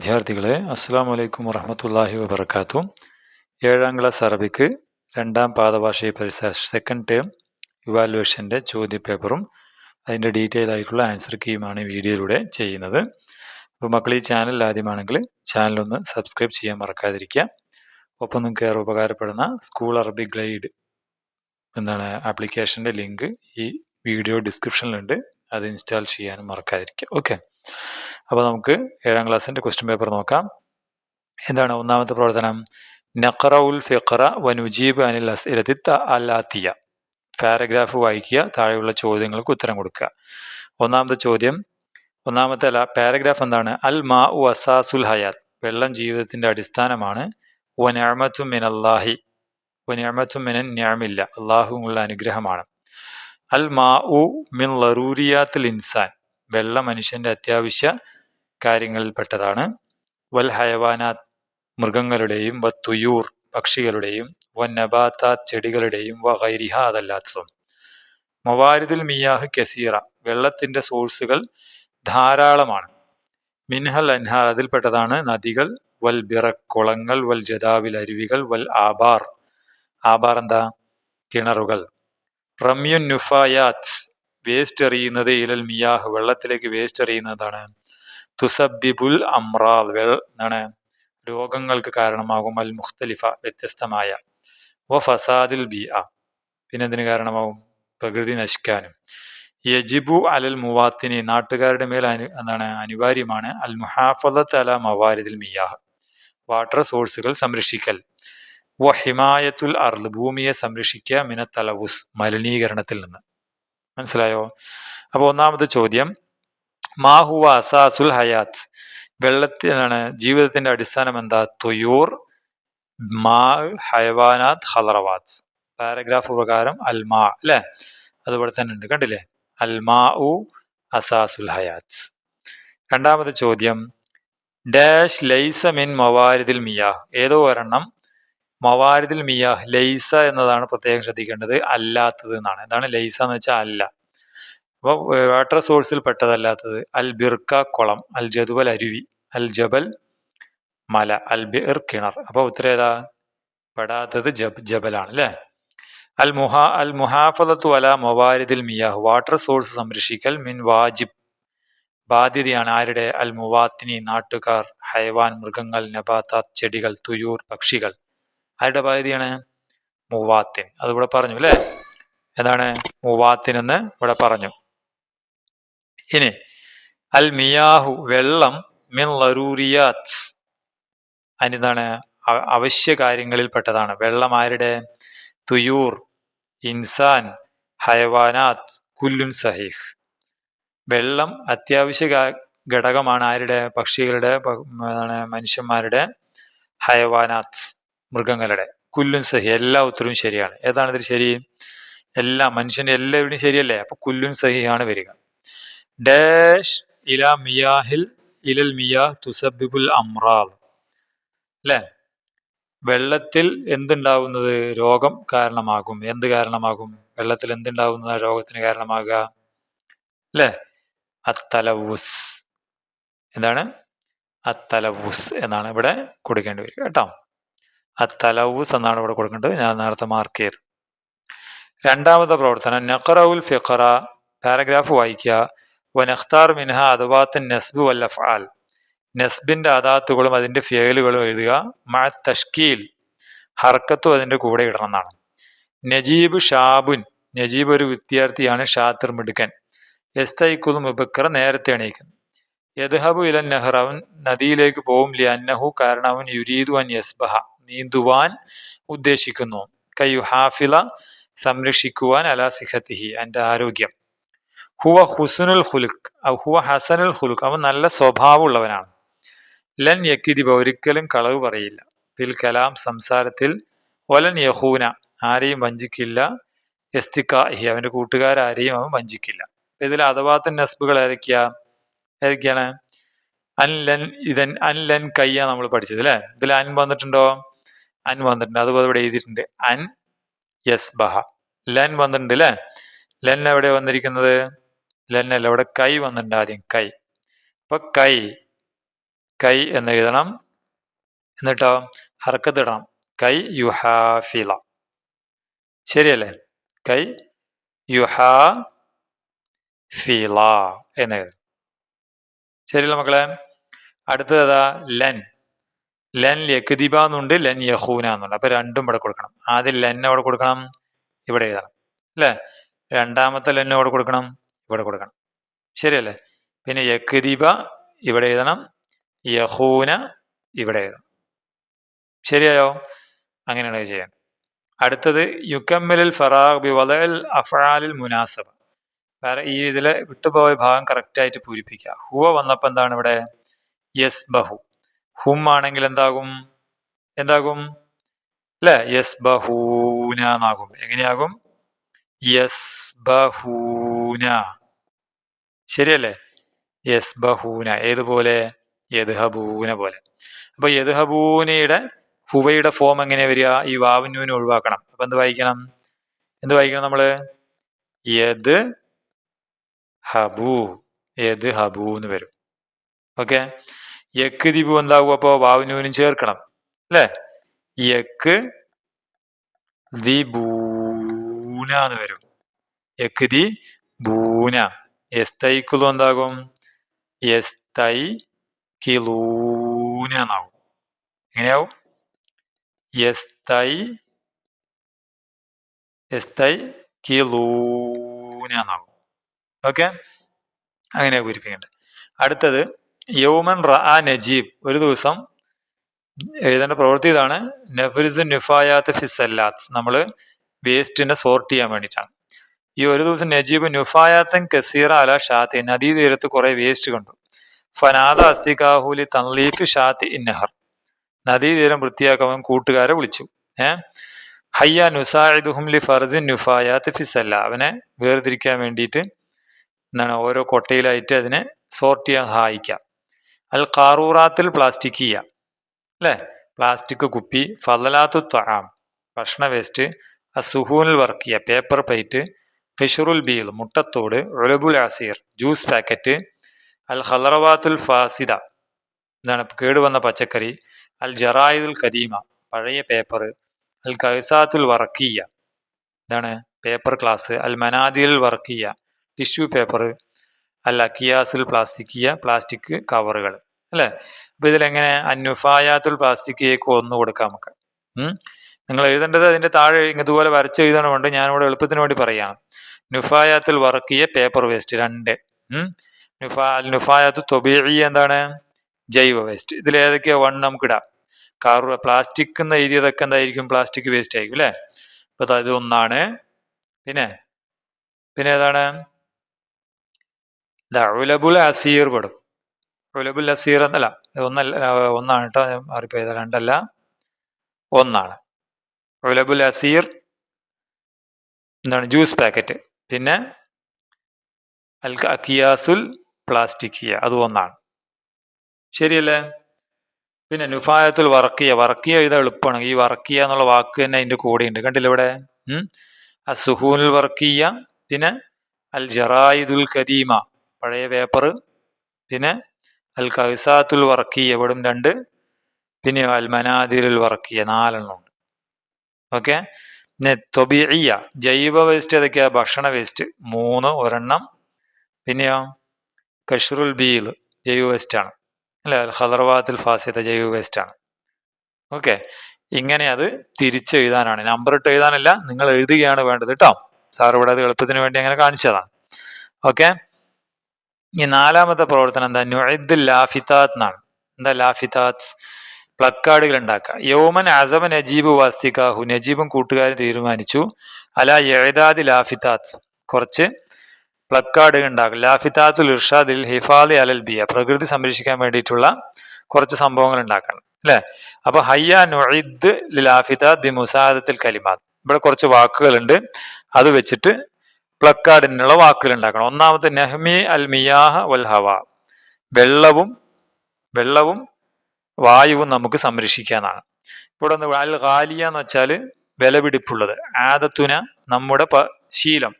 വിദ്യാർത്ഥികളെ അസ്സാം വലൈക്കും വറഹമത്തല്ലാഹി വബർക്കാത്തു ഏഴാം ക്ലാസ് അറബിക്ക് രണ്ടാം പാദഭാഷയെ പരിസ സെക്കൻഡ് ടേം ഇവാലുവേഷന്റെ ചോദ്യപേപ്പറും അതിന്റെ ഡീറ്റെയിൽ ആയിട്ടുള്ള ആൻസർ കീയുമാണ് ഈ വീഡിയോയിലൂടെ ചെയ്യുന്നത്. അപ്പോൾ മക്കൾ ഈ ചാനൽ ആദ്യമാണെങ്കിൽ ചാനലൊന്ന് സബ്സ്ക്രൈബ് ചെയ്യാൻ മറക്കാതിരിക്കുക. ഒപ്പം നിങ്ങൾക്ക് ഏറെ ഉപകാരപ്പെടുന്ന സ്കൂൾ അറബി ഗൈഡ് എന്താണ് ആപ്ലിക്കേഷന്റെ ലിങ്ക് ഈ വീഡിയോ ഡിസ്ക്രിപ്ഷനിലുണ്ട് അത് ഇൻസ്റ്റാൾ ചെയ്യാനും മറക്കാതിരിക്കുക. ഓക്കെ അപ്പോൾ നമുക്ക് ഏഴാം ക്ലാസ്സിന്റെ ക്വസ്റ്റ്യൻ പേപ്പർ നോക്കാം. എന്താണ് ഒന്നാമത്തെ പ്രവർത്തനം? നഖറ ഉൽ ഫിഖറ വനുജീബ് അനിൽ അസ്ഇലത്തി അലാത്തിയ പാരഗ്രാഫ് വായിക്കുക താഴെയുള്ള ചോദ്യങ്ങൾക്ക് ഉത്തരം കൊടുക്കുക. ഒന്നാമത്തെ ചോദ്യം. ഒന്നാമത്തെ അല്ല പാരഗ്രാഫ് എന്താണ്? അൽ മാ ഉ അസാസുൽ ഹയാത്ത് വെള്ളം ജീവിതത്തിന്റെ അടിസ്ഥാനമാണ്. വനഅമത്തു മിനല്ലാഹി. വനഅമത്തു മിനൻ ഞാമില്ല അള്ളാഹുമുള്ള അനുഗ്രഹമാണ്. അൽ മാ ഉ മിൻ ലറൂരിയാത്തിൽ ഇൻസാൻ. വെള്ളം മനുഷ്യന്റെ അത്യാവശ്യ കാര്യങ്ങളിൽപ്പെട്ടതാണ്. വൽ ഹയവാനാത് മൃഗങ്ങളുടെയും വ തുയൂർ പക്ഷികളുടെയും വ നബാത്താത് ചെടികളുടെയും വ ഹൈരിഹ അതല്ലാത്തതും. മൊവാരിദുൽ മിയാഹ് കസീറ വെള്ളത്തിന്റെ സോഴ്സുകൾ ധാരാളമാണ്. മിൻഹൽ അൻഹാർ അതിൽപ്പെട്ടതാണ് നദികൾ വൽ ബിറ കുളങ്ങൾ വൽ ജദാവിൽ അരുവികൾ വൽ ആബാർ. ആബാർ എന്താ? കിണറുകൾ. റമ്യുൻ നുഫായാത്ത് വേസ്റ്റ് എറിയുന്നത് ഇലൽ മിയാഹ് വെള്ളത്തിലേക്ക് വേസ്റ്റ് എറിയുന്നതാണ്. തുസബിബുൽ അമ്രാൽ എന്താണ് രോഗങ്ങൾക്ക് കാരണമാകും അൽ മുഖ്തലിഫ വ്യത്യസ്തമായ. വ ഫസാദിൽ ബി അ പിന്നെ എന്തിനു കാരണമാകും? പ്രകൃതി നശിക്കാനും. യജിബു അലൽ മുവാത്തിനി നാട്ടുകാരുടെ മേൽ അനു എന്താണ് അനിവാര്യമാണ്. അൽ മുഹാഫത്ത് അല മവാരിദിൽ മിയാഹ്. വാട്ടർ സോഴ്സുകൾ സംരക്ഷിക്കൽ. വ ഹിമായത്തുൽ അർദ് ഭൂമിയെ സംരക്ഷിക്കുക മിന തലവുസ് മലിനീകരണത്തിൽ നിന്ന്. മനസ്സിലായോ? അപ്പോൾ ഒന്നാമത്തെ ചോദ്യം മാഹുവ അസാസുൽ ഹയാത്ത് വെള്ളത്തിലാണ് ജീവിതത്തിന്റെ അടിസ്ഥാനം എന്താ? തുയൂർ മാ ഹയവാനാത് ഹലറവാത്ത് പാരഗ്രാഫ് പ്രകാരം അൽമാ അല്ലെ? അതുപോലെ തന്നെ ഉണ്ട്. കണ്ടില്ലേ? അൽമാ ഉ അസാസുൽ ഹയാത്ത് രണ്ടാമത്തെ ചോദ്യം. ഡാഷ് ലൈസ മിൻ മവാരിദിൽ മിയാഹ് ഏതോ ഒരെണ്ണം. മവാരിദിൽ മിയാഹ് ലൈസ എന്നതാണ് പ്രത്യേകം ശ്രദ്ധിക്കേണ്ടത്. അല്ലാത്തത് എന്നാണ്. എന്താണ് ലൈസ എന്ന് വെച്ചാൽ അല്ല. അപ്പോൾ വാട്ടർ സോഴ്സിൽ പെട്ടതല്ലാത്തത് അൽ ബിർക്ക കുളം അൽ ജദുവൽ അരുവി അൽ ജബൽ മല അൽ ബിർ കിണർ. അപ്പോൾ ഉത്തരം ഏതാ? പെടാത്തത് ജബ് ജബലാണ് അല്ലേ? അൽ മുഹാ അൽ മുഹാഫലത്തു അല മൊവാരിദിൽ മിയാഹ്. വാട്ടർ സോഴ്സ് സംരക്ഷിക്കൽ മിൻ വാജിബ്. ബാധ്യതയാണ് ആരുടെ? അൽ മുവാത്തിനി നാട്ടുകാർ ഹൈവാൻ മൃഗങ്ങൾ നബാത്താത്ത് ചെടികൾ തുയൂർ പക്ഷികൾ. ആരുടെ ബാധ്യതയാണ്? മുവാത്തിൻ. അതിവിടെ പറഞ്ഞു അല്ലേ? എന്താണ് മുവാത്തിൻ എന്ന് ഇവിടെ പറഞ്ഞു. ഇനി അൽ മിയാഹു വെള്ളം മിൻ ലറൂറിയാത്ത് അതിനെന്താണ് അവശ്യ കാര്യങ്ങളിൽപ്പെട്ടതാണ് വെള്ളം ആരുടെ? തുയൂർ ഇൻസാൻ ഹയവാനാത്ത് കുല്ലുൻ സഹീഹ്. വെള്ളം അത്യാവശ്യ ഘടകമാണ് ആരുടെ? പക്ഷികളുടെ മനുഷ്യന്മാരുടെ ഹയവാനാത്ത് മൃഗങ്ങളുടെ. കുല്ലുൻ സഹി എല്ലാ ഉത്തരവും ശരിയാണ്. ഏതാണ് ഇതിൽ ശരി? എല്ലാ മനുഷ്യന്റെ എല്ലാവരുടെയും ശരിയല്ലേ? അപ്പൊ കുല്ലുൻ സഹിയാണ് വരിക. ഡാഷ് ഇല മിയാഹിൽ ഇലൽ മിയാഹ് തുസബിബുൽ അമ്രാൽ അല്ലേ വെള്ളത്തിൽ എന്തുണ്ടാവുന്നത് രോഗം കാരണമാകും. എന്ത് കാരണമാകും? വെള്ളത്തിൽ എന്തുണ്ടാവുന്നത് രോഗത്തിന് കാരണമാകുക? അല്ലേ അത്തലവുസ്. എന്താണ്? അത്തലവുസ് എന്നാണ് ഇവിടെ കൊടുക്കേണ്ടി വരിക കേട്ടോ. അത്തലവുസ് എന്നാണ് ഇവിടെ കൊടുക്കേണ്ടത്. ഞാൻ നേരത്തെ മാർക്ക് ചെയ്ത്. രണ്ടാമത്തെ പ്രവർത്തനം. നഖറവുൽ ഫിഖറ. പാരഗ്രാഫ് വായിക്കുക. വനഖ്താർ മിൻഹ അദവാത്തിൻ നസ്ബ് വൽ അഫ്ആൽ നസ്ബിന്റെ അദാത്തുകളും അതിന്റെ ഫിയലുകളും എഴുതുക. മഴ തഷ്കീൽ ഹർക്കത്തും അതിന്റെ കൂടെ ഇടണം എന്നാണ് നജീബ് ഷാബുൻ. നജീബ് ഒരു വിദ്യാർത്ഥിയാണ് ഷാത്തിർ മിടുക്കൻ. എസ്തൈക്കുൽ മുബക്കർ നേരത്തെ എണീക്കും യദ്ഹബു ഇലൻ നെഹ്ർ അവൻ നദിയിലേക്ക് പോവും. ലി അന്നഹു കാരണം അവൻ യുരീദു അൻ യസ്ബഹ. നീന്തുവാൻ ഉദ്ദേശിക്കുന്നു. കയ്യു ഹാഫില സംരക്ഷിക്കുവാൻ അലാ സിഹത്തിഹി. എന്റെ ആരോഗ്യം. ഹുവ ഹുസുനുൽ ഹുലുക്ക് ഹുവ ഹസനുൽ ഹുലുക്ക് അവൻ നല്ല സ്വഭാവമുള്ളവനാണ്. ലൻ യക്കിദിബ ഒരിക്കലും കളവ് പറയില്ല. ഫിൽ കലാം സംസാരത്തിൽ ഒലൻ യഹൂന ആരെയും വഞ്ചിക്കില്ല. എസ്തിക്കാഹി അവന്റെ കൂട്ടുകാരാരെയും അവൻ വഞ്ചിക്കില്ല. ഇതിൽ അഥവാത്ത നസ്ബുകൾ ഏതൊക്കെയാ? ഏതൊക്കെയാണ്? അൻ ലൻ ഇതൻ അൻ ലൻ കയ്യ നമ്മൾ പഠിച്ചത് അല്ലേ? ഇതിൽ അൻ വന്നിട്ടുണ്ടോ? അൻ വന്നിട്ടുണ്ട്. അതുപോലെ ഇവിടെ എഴുതിയിട്ടുണ്ട്. അൻ യസ് ബഹ ലൻ വന്നിട്ടുണ്ട് അല്ലേ? ലൻ എവിടെ വന്നിരിക്കുന്നത്? അവിടെ ഇവിടെ കൈ വന്നിട്ടുണ്ട് ആദ്യം കൈ. അപ്പൊ കൈ കൈ എന്ന് എഴുതണം എന്നിട്ടോ ഹർക്കത്ത് ഇടണം കൈ യുഹാഫില. ശരിയല്ലേ? കൈ യുഹാ ഫില എന്ന് എഴുതും ശരിയല്ല മക്കളെ? അടുത്തതാ ലൻ. ലൻ യക്തിബ എന്നുണ്ട് ലൻ യഹൂന എന്നുണ്ട്. അപ്പൊ രണ്ടും ഇവിടെ കൊടുക്കണം. ആദ്യം ലെൻ അവിടെ കൊടുക്കണം? ഇവിടെ എഴുതണം. അല്ലേ? രണ്ടാമത്തെ ലെൻ അവിടെ കൊടുക്കണം? ഇവിടെ കൊടുക്കണം. ശരിയല്ലേ? പിന്നെ യക്തിബ ഇവിടെ എഴുതണം. യഹൂന ഇവിടെ എഴുതണം. ശരിയായോ? അങ്ങനെയാണ് ചെയ്യാൻ. അടുത്തത് യുക്കമ്മലിൽ ഫറാഖ് ബി വലൽ അഫാലിൽ മുനാസബ. വേറെ ഈ ഇതിലെ വിട്ടുപോയ ഭാഗം കറക്റ്റായിട്ട് പൂരിപ്പിക്കുക. ഹുവ വന്നപ്പോൾ എന്താണ് ഇവിടെ? യസ് ബഹു ഹും ആണെങ്കിൽ എന്താകും? എന്താകും? അല്ലെ യസ് ബഹൂന എന്നാകും. എങ്ങനെയാകും? യസ് ബഹൂന ശരിയല്ലേ? യെസ് ബഹൂന. ഏതുപോലെ? യദ്ഹബൂന പോലെ. അപ്പൊ യദ്ഹബൂനയുടെ ഹുവയുടെ ഫോം എങ്ങനെ വരിക? ഈ വാവിനൂനെ ഒഴിവാക്കണം. അപ്പൊ എന്ത് വായിക്കണം? എന്ത് വായിക്കണം നമ്മൾ? യദ് ഹബൂ യദ് ഹബൂ എന്ന് വരും. ഓക്കെ യക്ക് ദിബു എന്താകും അപ്പോ? വാവിനൂനും ചേർക്കണം. അല്ലേ? യക്ക് ദിബൂന എന്ന് വരും. യക്ക് ദി ബൂന എസ്തൈക്കുലു എന്താകും എസ്തൈ കിലൂന എന്നാകും എങ്ങനെയാവും എസ്തൈ എസ്തൈ കിലൂന എന്നാകും ഓക്കെ അങ്ങനെ പൂരിപ്പിക്കേണ്ടത് അടുത്തത് യൗമൻ റഅ നജീബ് ഒരു ദിവസം എഴുതേണ്ട പ്രവൃത്തി ഇതാണ്. നഫിസ് നുഫായാത്ത് ഫിസല്ലാത്ത് നമ്മൾ വേസ്റ്റിനെ സോർട്ട് ചെയ്യാൻ വേണ്ടിയിട്ടാണ്. ഈ ഒരു ദിവസം നജീബ് നുഫായാത്തൻ കസീറ അല ഷാത്തി നദീതീരത്ത് കുറെ വേസ്റ്റ് കണ്ടു. ഫനാദ അസ്തികാഹുലി തൻലീഫ് ഷാത്തി ഇന്നഹർ നദീതീരം വൃത്തിയാക്കാൻ കൂട്ടുകാരെ വിളിച്ചു. ഏഹ് ഹയ്യ നുസായിദുഹും ലി ഫർസിൻ നുഫായാത്ത് ഫിസല്ല അവനെ വേർതിരിക്കാൻ വേണ്ടിയിട്ട് എന്താണ് ഓരോ കൊട്ടയിലായിട്ട് അതിനെ സോർട്ട് ചെയ്യാൻ സഹായിക്കാം അൽ കാറൂറാത്തിൽ പ്ലാസ്റ്റിക് ചെയ്യുക. അല്ലേ? പ്ലാസ്റ്റിക് കുപ്പി ഫലലാത്തു ത്വാം ഭക്ഷണ വേസ്റ്റ് അസുഹൂനിൽ വർക്ക് ചെയ്യുക പേപ്പർ പ്ലേറ്റ് ഫിഷറുൽ ബീൽ മുട്ടത്തോട് ഉലബുൽ അസീർ ജ്യൂസ് പാക്കറ്റ് അൽ ഹലറവാത്തുൽ ഫാസിദ. എന്താണ് കേടുവന്ന പച്ചക്കറി. അൽ ജറായുൽ കദീമ പഴയ പേപ്പർ അൽ കൈസാത്തുൽ വർക്കിയ എന്താണ് പേപ്പർ ക്ലാസ്. അൽ മനാദിൽ വർക്കിയ ടിഷ്യൂ പേപ്പർ അൽ കിയാസുൽ പ്ലാസ്റ്റിക്കിയ പ്ലാസ്റ്റിക് കവറുകൾ. അല്ലേ? അപ്പോൾ ഇതിലെങ്ങനെ? അന്നുഫായാത്തുൽ പ്ലാസ്റ്റിക്കിയേക്ക് ഒന്ന് കൊടുക്കാം നമുക്ക്. നിങ്ങൾ എഴുതേണ്ടത് അതിന്റെ താഴെ ഇതുപോലെ വരച്ച് എഴുതണമുണ്ട്. ഞാനിവിടെ എളുപ്പത്തിന് വേണ്ടി പറയാം. നുഫായാത്തിൽ വർക്കിയ പേപ്പർ വേസ്റ്റ് രണ്ട്. നുഫാ നുഫായാത്ത് തൊബിഴി എന്താണ്? ജൈവ വേസ്റ്റ് ഇതിൽ ഏതൊക്കെയാ? വൺ നമുക്ക് ഇടാം. കാർ പ്ലാസ്റ്റിക് എന്ന് എഴുതിയതൊക്കെ എന്തായിരിക്കും? പ്ലാസ്റ്റിക് വേസ്റ്റ് ആയിരിക്കും അല്ലേ? അപ്പൊ ഇത് ഒന്നാണ്. പിന്നെ പിന്നെ ഏതാണ്? ഉലബുൽ അസീർ പെടും. ഉലബുൽ അസീർ എന്നല്ല ഒന്നല്ല ഒന്നാണ് കേട്ടോ മാറിപ്പോയത് രണ്ടല്ല. ഒന്നാണ്. ഉലബുൽ അസീർ എന്താണ്? Juice packet. പിന്നെ അൽ അക്കിയാസുൽ പ്ലാസ്റ്റിക്കിയ. അത് ഒന്നാണ്. ശരിയല്ലേ? പിന്നെ നുഫായത്തുൽ വർക്കിയ വർക്കിയ എഴുതാൻ എളുപ്പമാണ് ഈ വർക്കിയ എന്നുള്ള വാക്ക് തന്നെ അതിന്റെ കൂടെയുണ്ട്. കണ്ടില്ല ഇവിടെ? അസുഹൂനുൽ വർക്കിയ പിന്നെ അൽ ജറായിദുൽ കരീമ പഴയ പേപ്പർ പിന്നെ അൽ കൈസാത്തുൽ വർക്കിയ ഇവിടും രണ്ട്. പിന്നെ അൽ മനാദിരുൽ വർക്കിയ നാലെണ്ണം ഓക്കെ പിന്നെ തൊബിയ ജൈവ വേസ്റ്റ് ഏതൊക്കെയാ? ഭക്ഷണ വേസ്റ്റ് മൂന്ന് ഒരെണ്ണം. പിന്നെയോ? കഷറുൽ ബീൽ ജൈവ വേസ്റ്റ് ആണ്. അല്ലെ? ഹദർവാത്തിൽ ഫാസിയത്തെ ജൈവ വേസ്റ്റ് ആണ്. ഓക്കെ ഇങ്ങനെ അത് തിരിച്ചെഴുതാനാണ്. നമ്പർ ഇട്ട് എഴുതാനല്ല നിങ്ങൾ എഴുതുകയാണ് വേണ്ടത് കേട്ടോ സാർ ഇവിടെ അത് എളുപ്പത്തിന് വേണ്ടി അങ്ങനെ കാണിച്ചതാണ് ഓക്കെ ഈ നാലാമത്തെ പ്രവർത്തനം എന്താ? നുഴദ് ലാഫിത്താത്ത് എന്നാണ്. എന്താ ലാഫിത്താത്ത് പ്ലക്കാർഡുകൾ ഉണ്ടാക്കുക യോമൻ അസമ നജീബ് വാസ്തികാഹു. നജീബും കൂട്ടുകാരും തീരുമാനിച്ചു. അല എഴുതാദി ലാഫിതാത്. കുറച്ച് പ്ലക്കാർഡുകൾ ഉണ്ടാക്കും. ലാഫിതാത്തുൽ ഇർഷാദിൽ ഹിഫാദി അലൽ ബിയ. പ്രകൃതി സംരക്ഷിക്കാൻ വേണ്ടിയിട്ടുള്ള കുറച്ച് സംഭവങ്ങൾ ഉണ്ടാക്കണം. അല്ലെ? അപ്പൊ ഹയ്യ നുഇദ് ലാഫിത്താത്ത് ബി മുസാദത്തിൽ കലിമാത്ത് ഇവിടെ കുറച്ച് വാക്കുകളുണ്ട്. അത് വെച്ചിട്ട് പ്ലക്കാർഡിനുള്ള വാക്കുകൾ ഉണ്ടാക്കണം. ഒന്നാമത്തെ നെഹ്മി അൽ മിയാഹ വൽ ഹവ. വെള്ളവും വെള്ളവും വായുവും നമുക്ക് സംരക്ഷിക്കാനാണ്. ഇവിടെ ഒന്ന് അൽ ഖാലിയ എന്ന് വെച്ചാൽ വിലപിടിപ്പുള്ളത്. ആദത്തുന നമ്മുടെ ശീലം.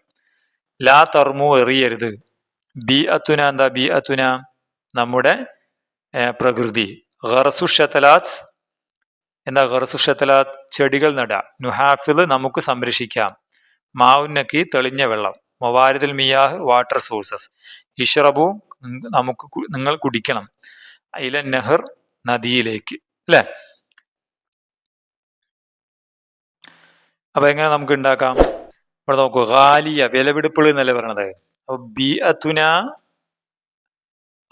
ലാ തർമു എറിയരുത്. ബി അത്തുന എന്താ ബി അത്തുന നമ്മുടെ പ്രകൃതി. ഖറസു ഷത്തലാത്ത് എന്താ ഖറസുഷത്തലാത്ത് ചെടികൾ നട. നുഹാഫിൽ നമുക്ക് സംരക്ഷിക്കാം. മാവുന്നക്കി തെളിഞ്ഞ വെള്ളം. മൊവാരിദുൽ മിയാഹ് വാട്ടർ സോഴ്സസ്. ഇഷ്റബു നമുക്ക് നിങ്ങൾ കുടിക്കണം. ഇല നെഹർ നദിയിലേക്ക് അല്ലേ? അപ്പൊ എങ്ങനെ നമുക്ക് ഉണ്ടാക്കാം ഇവിടെ നോക്കൂ ഖാലിയ വിലപിടിപ്പുകൾ എന്നല്ലേ പറയണത്? ബി അതുന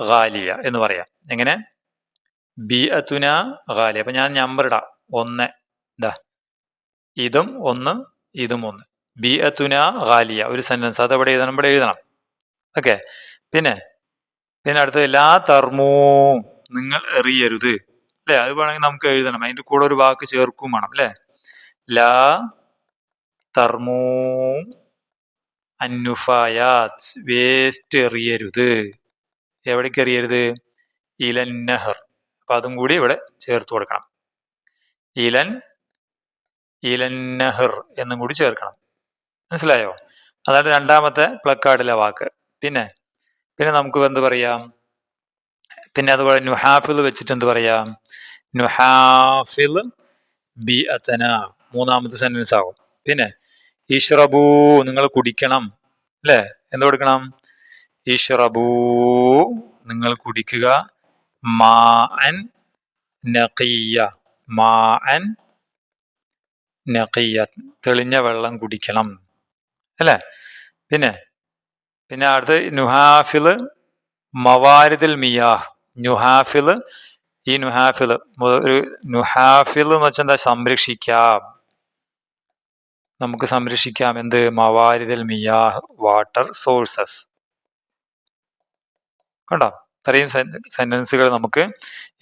ഗാലിയ എന്ന് പറയാം. എങ്ങനെ? ബി അതുന ഖാലിയ. അപ്പൊ ഞാൻ നമ്പർ ഇടാം. ഒന്ന് ഇതാ ഇതും ഒന്ന് ഇതും ഒന്ന്. ബി അതുന ഖാലിയ. ഒരു സെന്റൻസ് അത് എവിടെ എഴുതണം? ഇവിടെ എഴുതണം. ഓക്കെ. പിന്നെ പിന്നെ അടുത്തത് ലാ തർമൂ. നിങ്ങൾ എറിയരുത്. അല്ലെ? അത് വേണമെങ്കിൽ നമുക്ക് എഴുതണം. അതിന്റെ കൂടെ ഒരു വാക്ക് ചേർക്കും വേണം അല്ലെ? ലാ തർമൂ അന്നുഫായാത്ത് വേസ്റ്റ് എറിയരുത്. എവിടേക്ക് എറിയരുത്? ഇലൻ നെഹർ. അപ്പൊ അതും കൂടി ഇവിടെ ചേർത്ത് കൊടുക്കണം. ഇലൻ ഇലൻ നെഹർ എന്നും കൂടി ചേർക്കണം. മനസ്സിലായോ? അതായത് രണ്ടാമത്തെ പ്ലക്കാർഡിലെ വാക്ക്. പിന്നെ പിന്നെ നമുക്ക് എന്ത് പറയാം? പിന്നെ അതുപോലെ നുഹാഫിൽ വെച്ചിട്ട് എന്ത് പറയാം? നുഹാഫിൽ ബി അത്തന മൂന്നാമത്തെ സെന്റൻസ് ആകും പിന്നെ ഇഷ്റബൂ നിങ്ങൾ കുടിക്കണം. അല്ലേ? എന്ത് കൊടുക്കണം? ഇഷ്റബൂ നിങ്ങൾ കുടിക്കുക. മാ നഖിയ മാ നഖിയ തെളിഞ്ഞ വെള്ളം കുടിക്കണം. അല്ലേ? പിന്നെ പിന്നെ അടുത്ത് നുഹാഫിൽ മവാരിദിൽ മിയാഹ്. നുഹാഫിൽ. ഈ നുഹാഫിൽ ഒരു നുഹാഫിൽ എന്ന് വെച്ചാൽ എന്താ? സംരക്ഷിക്കാം. നമുക്ക് സംരക്ഷിക്കാം. എന്ത്? മവാരിദൽ മിയാഹ് വാട്ടർ സോഴ്സസ്. കണ്ടോ? ഇത്രയും സെന്റൻസുകൾ നമുക്ക്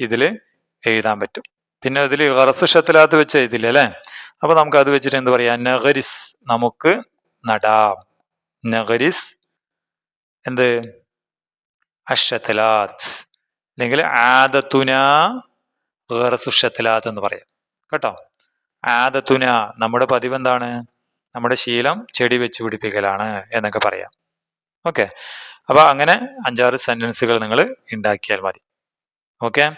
ഇതിൽ എഴുതാൻ പറ്റും. പിന്നെ ഇതിൽ ഖറസ് ഷത്തിലാത്ത് വെച്ച് എഴുതില്ല അല്ലേ? അപ്പൊ നമുക്ക് അത് വെച്ചിട്ട് എന്ത് പറയാം? നഗരിസ് നമുക്ക് നടാം. നഗരിസ് എന്ത്? അഷത്തലാത്ത്. അല്ലെങ്കിൽ ആദത്തുന ഗർസുഷത്തിലാത്ത് എന്ന് പറയാം. കേട്ടോ? ആദത്തുന നമ്മുടെ പതിവ് എന്താണ് നമ്മുടെ ശീലം ചെടി വെച്ച് പിടിപ്പിക്കലാണ് എന്നൊക്കെ പറയാം. ഓക്കെ? അപ്പൊ അങ്ങനെ അഞ്ചാറ് സെന്റൻസുകൾ നിങ്ങൾ ഉണ്ടാക്കിയാൽ മതി. ഓക്കെ?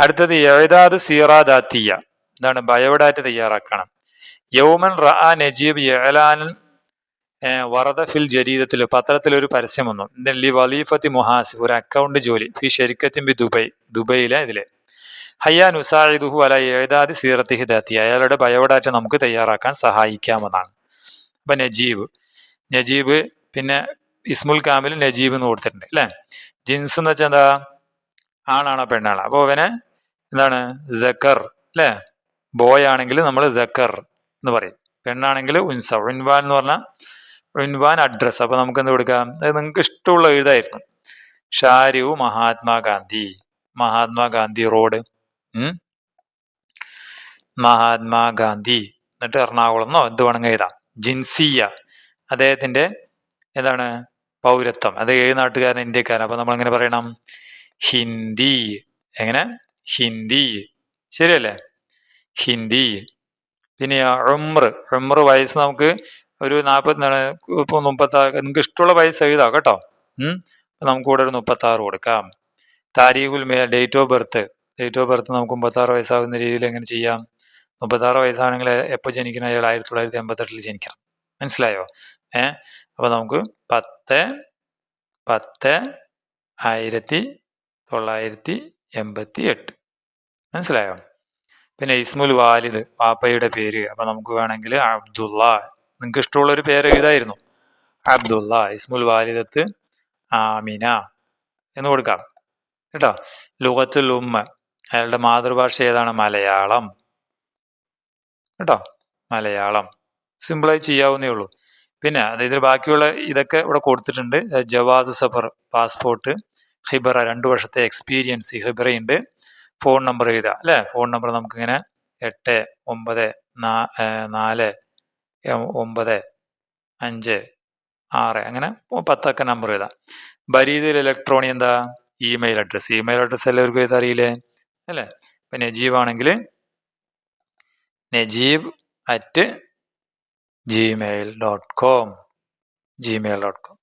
അടുത്തത് എഴുതാത് സീറാദാത്തിയ എന്താണ് ബയോഡാറ്റ തയ്യാറാക്കണം. യൗമൻ റഅ നജീബ് യലാനൻ വറദ ഫിൽ ജരീദത്തിൽ പത്രത്തിൽ ഒരു പരസ്യം വന്നു. ലി വലീഫത്തി മുഹാസിബ് ഒരു അക്കൗണ്ട് ജോലി. ഫി ഷെരിക്കത്തിൻ ബി ദുബൈ ദുബൈയിലെ ഇതിലെ. ഹയ്യാൻ ഉസാഹിദുഹു അല ഏതാദി സീറത്തിഹി ദാത്തി അയാളുടെ ബയോഡാറ്റ നമുക്ക് തയ്യാറാക്കാൻ സഹായിക്കാമെന്നാണ്. അപ്പൊ നജീബ്. നജീബ് പിന്നെ ഇസ്മുൽ കാമിൽ നജീബ് എന്ന് കൊടുത്തിട്ടുണ്ട് അല്ലേ? ജിൻസ് എന്ന് വെച്ചാൽ എന്താ? ആണാണോ പെണ്ണാണോ? അപ്പോൾ അവനെ എന്താണ്? ജക്കർ അല്ലേ? ബോയ് ആണെങ്കിൽ നമ്മൾ ജക്കർ എന്ന് പറയും. പെണ്ണാണെങ്കിൽ ഉൻസ. ഉൻവാൻ എന്ന് പറഞ്ഞാൽ ഉൻവാൻ അഡ്രസ് അപ്പൊ നമുക്ക് എന്ത് കൊടുക്കാം? അത് നിങ്ങൾക്ക് ഇഷ്ടമുള്ള എഴുതായിരുന്നു. ഷാരിവ് മഹാത്മാഗാന്ധി. മഹാത്മാഗാന്ധി റോഡ്. മഹാത്മാഗാന്ധി. എന്നിട്ട് എറണാകുളം എന്നോ എന്ത് വേണമെങ്കിൽ എഴുതാം. ജിൻസിയ. അദ്ദേഹത്തിന്റെ എന്താണ്? പൗരത്വം. അത് ഏത് നാട്ടുകാരൻ ഇന്ത്യക്കാരൻ അപ്പൊ നമ്മൾ എങ്ങനെ പറയണം? ഹിന്ദി. എങ്ങനെ? ഹിന്ദി. ശരിയല്ലേ? ഹിന്ദി. പിന്നെ ഉമ്ര ഉമ്ര വയസ്സ് നമുക്ക് ഒരു നാൽപ്പത്തി ഇപ്പോൾ മുപ്പത്തി ആറ് നിങ്ങൾക്ക് ഇഷ്ടമുള്ള പൈസ എഴുതാം കേട്ടോ. നമുക്ക് ഇവിടെ ഒരു മുപ്പത്തി ആറ് കൊടുക്കാം. താരീഖുൽ may date of birth date of birth നമുക്ക് മുപ്പത്തി ആറ് വയസ്സാകുന്ന രീതിയിൽ എങ്ങനെ ചെയ്യാം? മുപ്പത്തി ആറ് വയസ്സാണെങ്കിൽ എപ്പോൾ ജനിക്കണം? അയാൾ ആയിരത്തി തൊള്ളായിരത്തി എൺപത്തെട്ടിൽ ജനിക്കണം. മനസ്സിലായോ? ഏ? അപ്പൊ നമുക്ക് പത്ത് പത്ത് ആയിരത്തി തൊള്ളായിരത്തി എൺപത്തി എട്ട് മനസ്സിലായോ? പിന്നെ ഇസ്മുൽ വാലിദ് പാപ്പയുടെ പേര്. അപ്പൊ നമുക്ക് വേണമെങ്കിൽ അബ്ദുള്ള നിങ്ങൾക്ക് ഇഷ്ടമുള്ള ഒരു പേര് ഇതായിരുന്നു. അബ്ദുള്ള ഇസ്മുൽ വാലിദത്ത് ആമിന എന്ന് കൊടുക്കാം. കേട്ടോ? ലുഹത്തുൽ ഉമ്മ. അയാളുടെ മാതൃഭാഷ ഏതാണ്? മലയാളം. കേട്ടോ? മലയാളം. സിമ്പിളായി ചെയ്യാവുന്നേ ഉള്ളൂ. പിന്നെ അതായത് ബാക്കിയുള്ള ഇതൊക്കെ ഇവിടെ കൊടുത്തിട്ടുണ്ട്. ജവാസ് സഫർ പാസ്പോർട്ട് ഹിബറ രണ്ട് വർഷത്തെ എക്സ്പീരിയൻസ് ഹിബറയുണ്ട് ഫോൺ നമ്പർ എഴുതുക അല്ലേ? ഫോൺ നമ്പർ നമുക്കിങ്ങനെ എട്ട് ഒമ്പത് നാല് ഒമ്പത് അഞ്ച് ആറ് അങ്ങനെ പത്തൊക്കെ നമ്പർ എഴുതാം. ബരീതിൽ ഇലക്ട്രോണി എന്താ? ഇമെയിൽ അഡ്രസ് ഇമെയിൽ അഡ്രസ് എല്ലാവർക്കും എഴുതാൻ അറിയില്ലേ? അല്ലേ? ഇപ്പം നജീബ് ആണെങ്കിൽ Najeeb at Gmail dot com Gmail dot com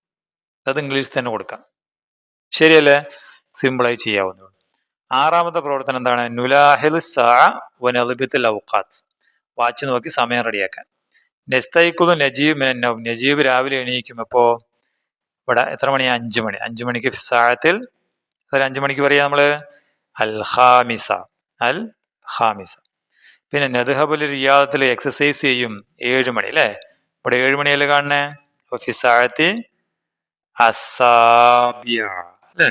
അത് ഇംഗ്ലീഷിൽ തന്നെ കൊടുക്കാം. ശരിയല്ലേ? സിമ്പിളായി ചെയ്യാവുന്നതാണ് ആറാമത്തെ പ്രവർത്തനം എന്താണ്? നുലാഹിൽ സാ വനലിബിത്തുൽ ഔഖാത്ത്. വാച്ച് നോക്കി സമയം റെഡിയാക്കാൻ നെസ്തൈക്കുതു നജീബ് മിനന്നവും നജീബ് രാവിലെ എണീക്കും അപ്പോൾ ഇവിടെ എത്ര മണിയാ അഞ്ചു മണി. അഞ്ചു മണിക്ക് ഫിസാഴത്തിൽ അതൊരു അഞ്ചു മണിക്ക് പറയാ നമ്മൾ? അൽ ഹാമിസ അൽ ഹാമിസ പിന്നെ നെദ്ഹബുൽ റിയാദത്തിൽ എക്സസൈസ് ചെയ്യും ഏഴ് മണി അല്ലേ? ഇവിടെ ഏഴ് മണിയല്ലേ കാണണേ അപ്പൊ ഫിസാഴത്തി അസാബിയ അല്ലേ?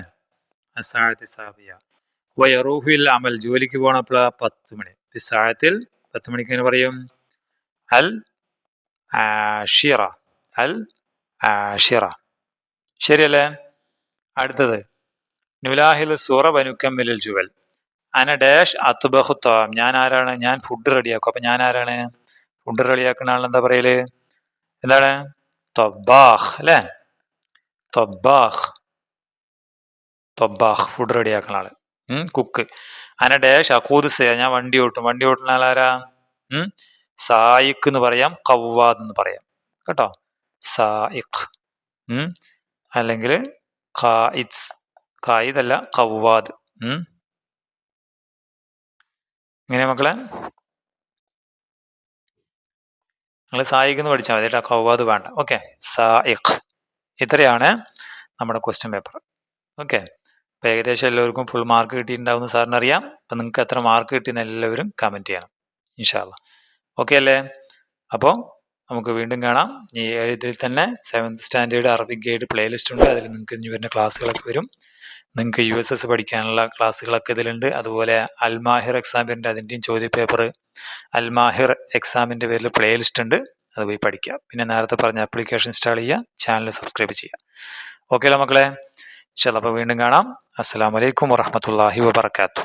അസാഴത്തി സാബിയ വയറൂഹിൽ അമൽ. ജോലിക്ക് പോകണപ്പോൾ പത്ത് മണി. ഫിസാഴത്തിൽ പത്ത് മണിക്ക് എങ്ങനെ പറയും. അൽ ആഷിറ അൽ ആഷിറ. ശരിയല്ലേ? അടുത്തത്. നുലാഹിൽ സൂറ വനുക്കമ്മിലിൽ ജുവൽ. അന ഡാഷ് അത്തുബഹുത്താം ഞാൻ ആരാണ്? ഞാൻ ഫുഡ് റെഡിയാക്കും അപ്പൊ ഞാൻ ആരാണ്? ഫുഡ് റെഡിയാക്കുന്ന ആൾ എന്താ പറയൽ? എന്താണ്? തൊബാഹ് അല്ലേ? തൊബാഹ് തൊബാഹ് ഫുഡ് റെഡിയാക്കുന്ന ആൾ. കുക്ക് അന ഡാഷ് അക്കൂദ് സേ. ഞാൻ വണ്ടി ഓട്ടും. വണ്ടി ഓട്ടുന്ന ആളാരാ? സായിക്ക് എന്ന് പറയാം കവ്വാദ് എന്ന് പറയാം. കേട്ടോ? സായിഖ്. അല്ലെങ്കിൽ ഖായിദ്. അല്ല കവ്വാദ് ഇങ്ങനെ മക്കളെ? നിങ്ങൾ സായിഖ് എന്ന് പഠിച്ചാൽ മതി കേട്ടോ കവ്വാദ് വേണ്ട. ഓക്കെ സായിഖ്. ഇത്രയാണ് നമ്മുടെ ക്വസ്റ്റ്യൻ പേപ്പർ ഓക്കെ അപ്പോൾ ഏകദേശം എല്ലാവർക്കും ഫുൾ മാർക്ക് കിട്ടിയിട്ടുണ്ടാവുമെന്ന് സാറിന് അറിയാം. അപ്പം നിങ്ങൾക്ക് എത്ര മാർക്ക് കിട്ടിയെന്ന് എല്ലാവരും കമന്റ് ചെയ്യണം ഇൻഷാല്ല ഓക്കെ അല്ലേ? അപ്പോൾ നമുക്ക് വീണ്ടും കാണാം. ഈ ഇതിൽ തന്നെ seventh standard Arabic guide playlist ഉണ്ട്. അതിൽ നിങ്ങൾക്ക് ഇനി വരുന്ന ക്ലാസ്സുകളൊക്കെ വരും. നിങ്ങൾക്ക് യു എസ് എസ് പഠിക്കാനുള്ള ക്ലാസ്സുകളൊക്കെ ഇതിലുണ്ട്. അതുപോലെ അൽമാഹിർ എക്സാമിന്റെ അതിന്റെയും ചോദ്യ പേപ്പർ അൽമാഹിർ എക്സാമിന്റെ പേരിൽ പ്ലേലിസ്റ്റ് ഉണ്ട്. അത് പോയി പഠിക്കുക പിന്നെ നേരത്തെ പറഞ്ഞ ആപ്ലിക്കേഷൻ ഇൻസ്റ്റാൾ ചെയ്യുക ചാനൽ സബ്സ്ക്രൈബ് ചെയ്യുക. ഓക്കെ അല്ലേ മക്കളെ? ചിലപ്പോൾ വീണ്ടും കാണാം. അസ്സാം വലൈക്കും വറഹമത്തല്ലാഹി വബർക്കാത്തു